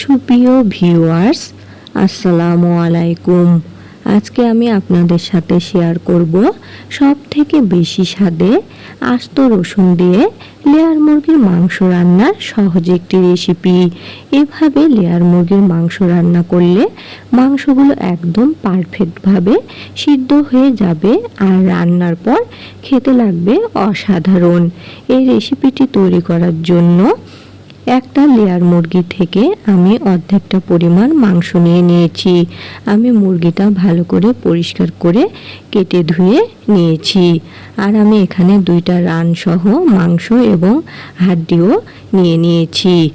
সুপ্রিয় ভিউয়ার্স, আসসালামু আলাইকুম। আজকে আমি আপনাদের সাথে শেয়ার করব সব থেকে বেশি স্বাদে আস্ত রসুন দিয়ে লেয়ার মুরগির মাংস রান্নার সহজ একটি রেসিপি। এভাবে লেয়ার মুরগির মাংস রান্না করলে মাংসগুলো একদম পারফেক্টভাবে সিদ্ধ হয়ে যাবে আর রান্নার পর খেতে লাগবে অসাধারণ। এই রেসিপিটি তৈরি করার জন্য একটা লেয়ার মুরগি থেকে আমি অর্ধেকটা পরিমাণ মাংস নিয়ে নিয়েছি। আমি মুরগিটা ভালো করে পরিষ্কার করে কেটে ধুয়ে নিয়েছি। আর আমি এখানে দুইটা রান সহ মাংস এবং হাড্ডিও নিয়ে নিয়েছি।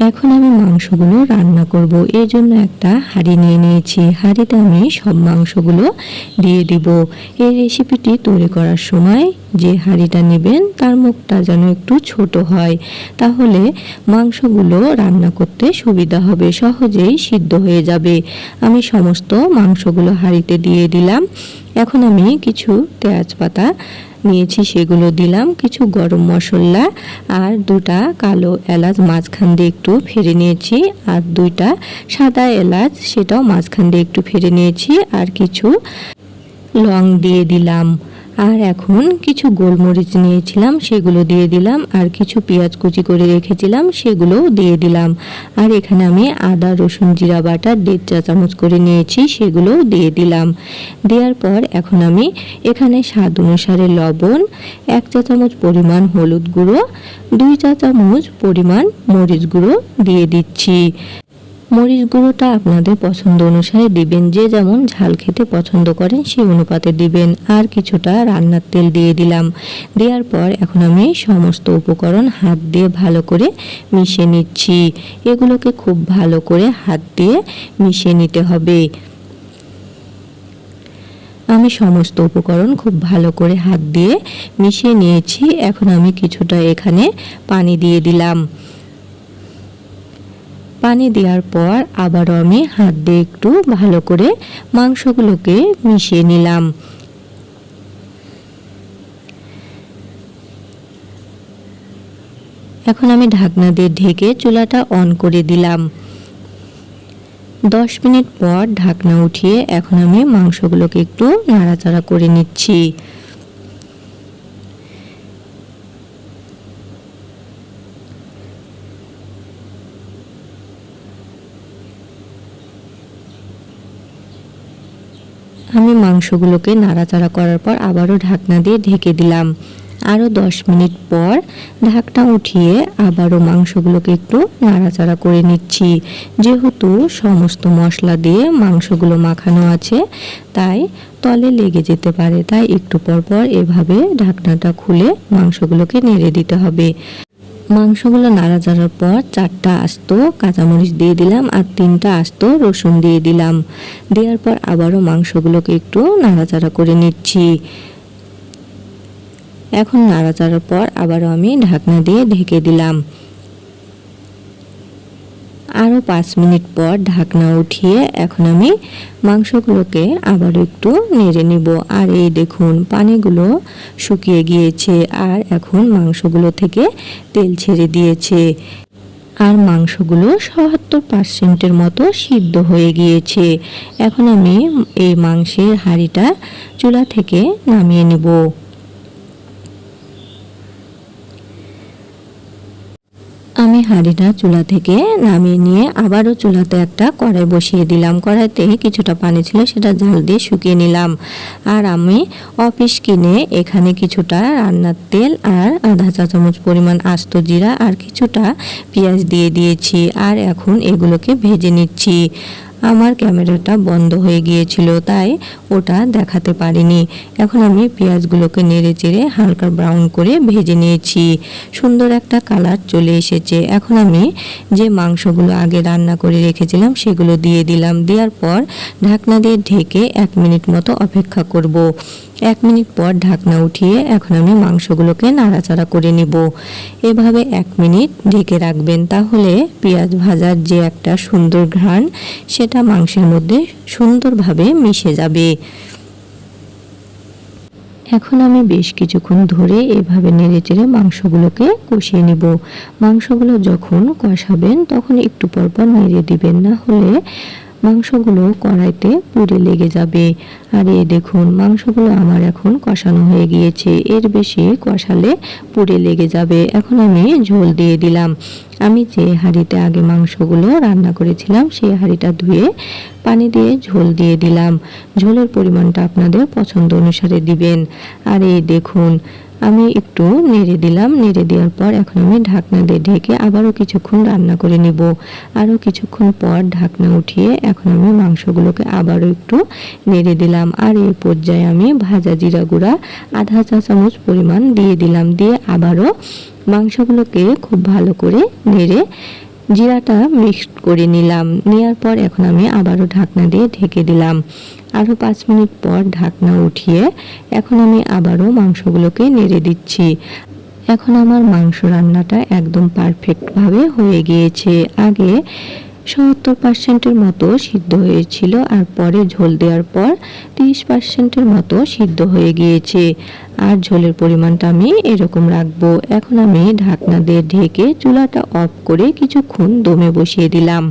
এখন আমি মাংসগুলো রান্না করব। এই জন্য একটা হাঁড়ি নিয়ে নিয়েছি। হাঁড়িতে আমি সব মাংসগুলো দিয়ে দিব। এই রেসিপিটি তৈরি করার সময় যে হাঁড়িটা নেবেন, তার মুখটা যেন একটু ছোট হয়। তাহলে মাংসগুলো রান্না করতে সুবিধা হবে, সহজেই সিদ্ধ হয়ে যাবে। আমি সমস্ত মাংসগুলো হাঁড়িতে দিয়ে দিলাম। এখন আমি কিছু তেজপাতা নিয়েছি, সেগুলো দিলাম, কিছু গরম মশলা আর দুটা কালো এলাচ মাঝখান দিয়ে একটু ফেরে নিয়েছি আর দুইটা সাদা এলাচ সেটাও মাঝখান দিয়ে একটু ফেরে নিয়েছি আর কিছু লং দিয়ে দিলাম। আর এখন কিছু গোলমরিচ নিয়েছিলাম, সেগুলো দিয়ে দিলাম, আর কিছু পেঁয়াজ কুচি করে রেখেছিলাম, সেগুলোও দিয়ে দিলাম। আর এখানে আমি আদা, রসুন, জিরা বাটা, দেড় চা চামচ করে নিয়েছি, সেগুলোও দিয়ে দিলাম। দেওয়ার পর এখন আমি এখানে স্বাদ অনুসারে লবণ, এক চা চামচ পরিমাণ হলুদ গুঁড়ো, দুই চা চামচ পরিমাণ মরিচ গুঁড়ো দিয়ে দিচ্ছি। মরিচ গুঁড়োটা আপনাদের পছন্দ অনুসারে দিবেন। যে যেমন ঝাল খেতে পছন্দ করেন সেই অনুপাতে দিবেন। আর কিছুটা রান্নার তেল দিয়ে দিলাম। দেওয়ার পর এখন আমি সমস্ত উপকরণ হাত দিয়ে ভালো করে মিশিয়ে নিচ্ছি। এগুলোকে খুব ভালো করে হাত দিয়ে মিশিয়ে নিতে হবে। আমি সমস্ত উপকরণ খুব ভালো করে হাত দিয়ে মিশিয়ে নিয়েছি। এখন আমি কিছুটা এখানে পানি দিয়ে দিলাম। পানি দেওয়ার পর আবারও আমি হাত দিয়ে একটু ভালো করে মাংসগুলোকে মিশিয়ে নিলাম। এখন আমি ঢাকনা দিয়ে ঢেকে চুলাটা অন করে দিলাম। দশ মিনিট পর ঢাকনা উঠিয়ে এখন আমি মাংসগুলোকে একটু নাড়াচাড়া করে নিচ্ছি। আমি মাংসগুলোকে নাড়াচাড়া করার পর আবারও ঢাকনা দিয়ে ঢেকে দিলাম। আরও দশ মিনিট পর ঢাকনা উঠিয়ে আবারও মাংসগুলোকে একটু নাড়াচাড়া করে নিচ্ছি। যেহেতু সমস্ত মশলা দিয়ে মাংসগুলো মাখানো আছে, তাই তলে লেগে যেতে পারে। তাই একটু পর পর এভাবে ঢাকনাটা খুলে মাংসগুলোকে নেড়ে দিতে হবে। মাংসগুলো নাড়াচাড়ার পর চারটা আস্ত কাঁচামরিচ দিয়ে দিলাম আর তিনটা আস্ত রসুন দিয়ে দিলাম। দেওয়ার পর আবারও মাংসগুলোকে একটু নাড়াচাড়া করে নিচ্ছি। এখন নাড়াচাড়ার পর আবারও আমি ঢাকনা দিয়ে ঢেকে দিলাম। আরও পাঁচ মিনিট পর ঢাকনা উঠিয়ে এখন আমি মাংসগুলোকে আবার একটু নেড়ে নিব। আর এই দেখুন, পানিগুলো শুকিয়ে গিয়েছে আর এখন মাংসগুলো থেকে তেল ছেড়ে দিয়েছে। আর মাংসগুলো সত্তর পার্সেন্টের মতো সিদ্ধ হয়ে গিয়েছে। এখন আমি এই মাংসের হাঁড়িটা চুলা থেকে নামিয়ে নেব আমি হাঁড়িটা চুলা থেকে নামিয়ে নিয়ে আবারও চুলাতে একটা কড়াই বসিয়ে দিলাম। কড়াইতে কিছুটা পানি ছিল, সেটা জাল দিয়ে শুকিয়ে নিলাম। আর আমি অফিস কিনে এখানে কিছুটা রান্নার তেল আর আধা চা চামচ পরিমাণ আস্ত জিরা আর কিছুটা পেঁয়াজ দিয়ে দিয়েছি। আর এখন এগুলোকে ভেজে নিচ্ছি। আমার ক্যামেরাটা বন্ধ হয়ে গিয়েছিল, তাই ওটা দেখাতে পারিনি। এখন আমি পেঁয়াজগুলোকে নেড়ে চেড়ে হালকা ব্রাউন করে ভেজে নিয়েছি। সুন্দর একটা কালার চলে এসেছে। এখন আমি যে মাংসগুলো আগে রান্না করে রেখেছিলাম, সেগুলো দিয়ে দিলাম। দেওয়ার পর ঢাকনা দিয়ে ঢেকে এক মিনিট মতো অপেক্ষা করব। এক মিনিট পর ঢাকনা উঠিয়ে এখন আমি মাংসগুলোকে নাড়াচাড়া করে নিব। এভাবে এক মিনিট ঢেকে রাখবেন, তাহলে পেঁয়াজ ভাজার যে একটা সুন্দর ঘ্রাণ, সেটা মাংসের মধ্যে সুন্দরভাবে মিশে যাবে। এখন আমি বেশ কিছুক্ষণ ধরে এভাবে নেড়েচেড়ে মাংসগুলোকে কষিয়ে নিব। মাংসগুলো যখন কষাবেন, তখন একটু পরপর নেড়ে দিবেন, না হলে মাংসগুলো কড়াইতে পুড়ে লেগে যাবে। আর এই দেখুন, মাংসগুলো আমার এখন কষানো হয়ে গিয়েছে। এর বেশি কষালে পুড়ে লেগে যাবে। এখন আমি ঝোল দিয়ে দিলাম। আমি যে হাঁড়িতে আগে মাংসগুলো রান্না করেছিলাম, সেই হাঁড়িটা ধুয়ে পানি দিয়ে ঝোল দিয়ে দিলাম। ঝোলের পরিমাণটা আপনাদের পছন্দ অনুসারে দিবেন। আর এই দেখুন আমি একটু নেড়ে দিলাম, নেড়ে দেওয়ার পর এখন আমি ঢাকনা দিয়ে ঢেকে আবারও কিছুক্ষণ রান্না করে নিব। আরও কিছুক্ষণ পর ঢাকনা উঠিয়ে এখন আমি মাংসগুলোকে আবারও একটু নেড়ে দিলাম। আর এই পর্যায়ে আমি ভাজা জিরা গুঁড়া, আধা চা চামচ পরিমাণ দিয়ে দিলাম। দিয়ে আবারও মাংসগুলোকে খুব ভালো করে নেড়ে জিরাটা মিক্সড করে নিলাম। নেওয়ার পর এখন আমি আবারও ঢাকনা দিয়ে ঢেকে দিলাম। আরও পাঁচ মিনিট পর ঢাকনা উঠিয়ে এখন আমি আবারও মাংসগুলোকে নেড়ে দিচ্ছি। এখন আমার মাংস রান্নাটা একদম পারফেক্টভাবে হয়ে গিয়েছে। আগে সত্তর পার্সেন্টের মতো সিদ্ধ হয়েছিল, আর পরে ঝোল দেওয়ার পর তিরিশ পার্সেন্টের মতো সিদ্ধ হয়ে গিয়েছে। আর ঝোলের পরিমাণটা আমি এরকম রাখব। এখন আমি ঢাকনা দিয়ে ঢেকে চুলাটা অফ করে কিছুক্ষণ দমে বসিয়ে দিলাম।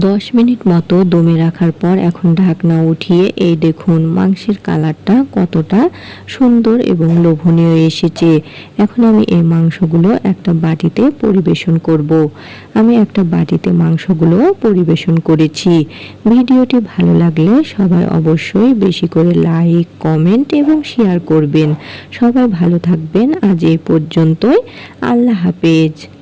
দশ মিনিট মতো দমে রাখার পর এখন ঢাকনা উঠিয়ে এই দেখুন মাংসের কালারটা কতটা সুন্দর এবং লোভনীয় এসেছে। এখন আমি এই মাংসগুলো একটা বাটিতে পরিবেশন করব। আমি একটা বাটিতে মাংসগুলো পরিবেশন করেছি। ভিডিওটি ভালো লাগলে সবাই অবশ্যই বেশি করে লাইক, কমেন্ট এবং শেয়ার করবেন। সবাই ভালো থাকবেন। আজ এই পর্যন্তই। আল্লাহ হাফেজ।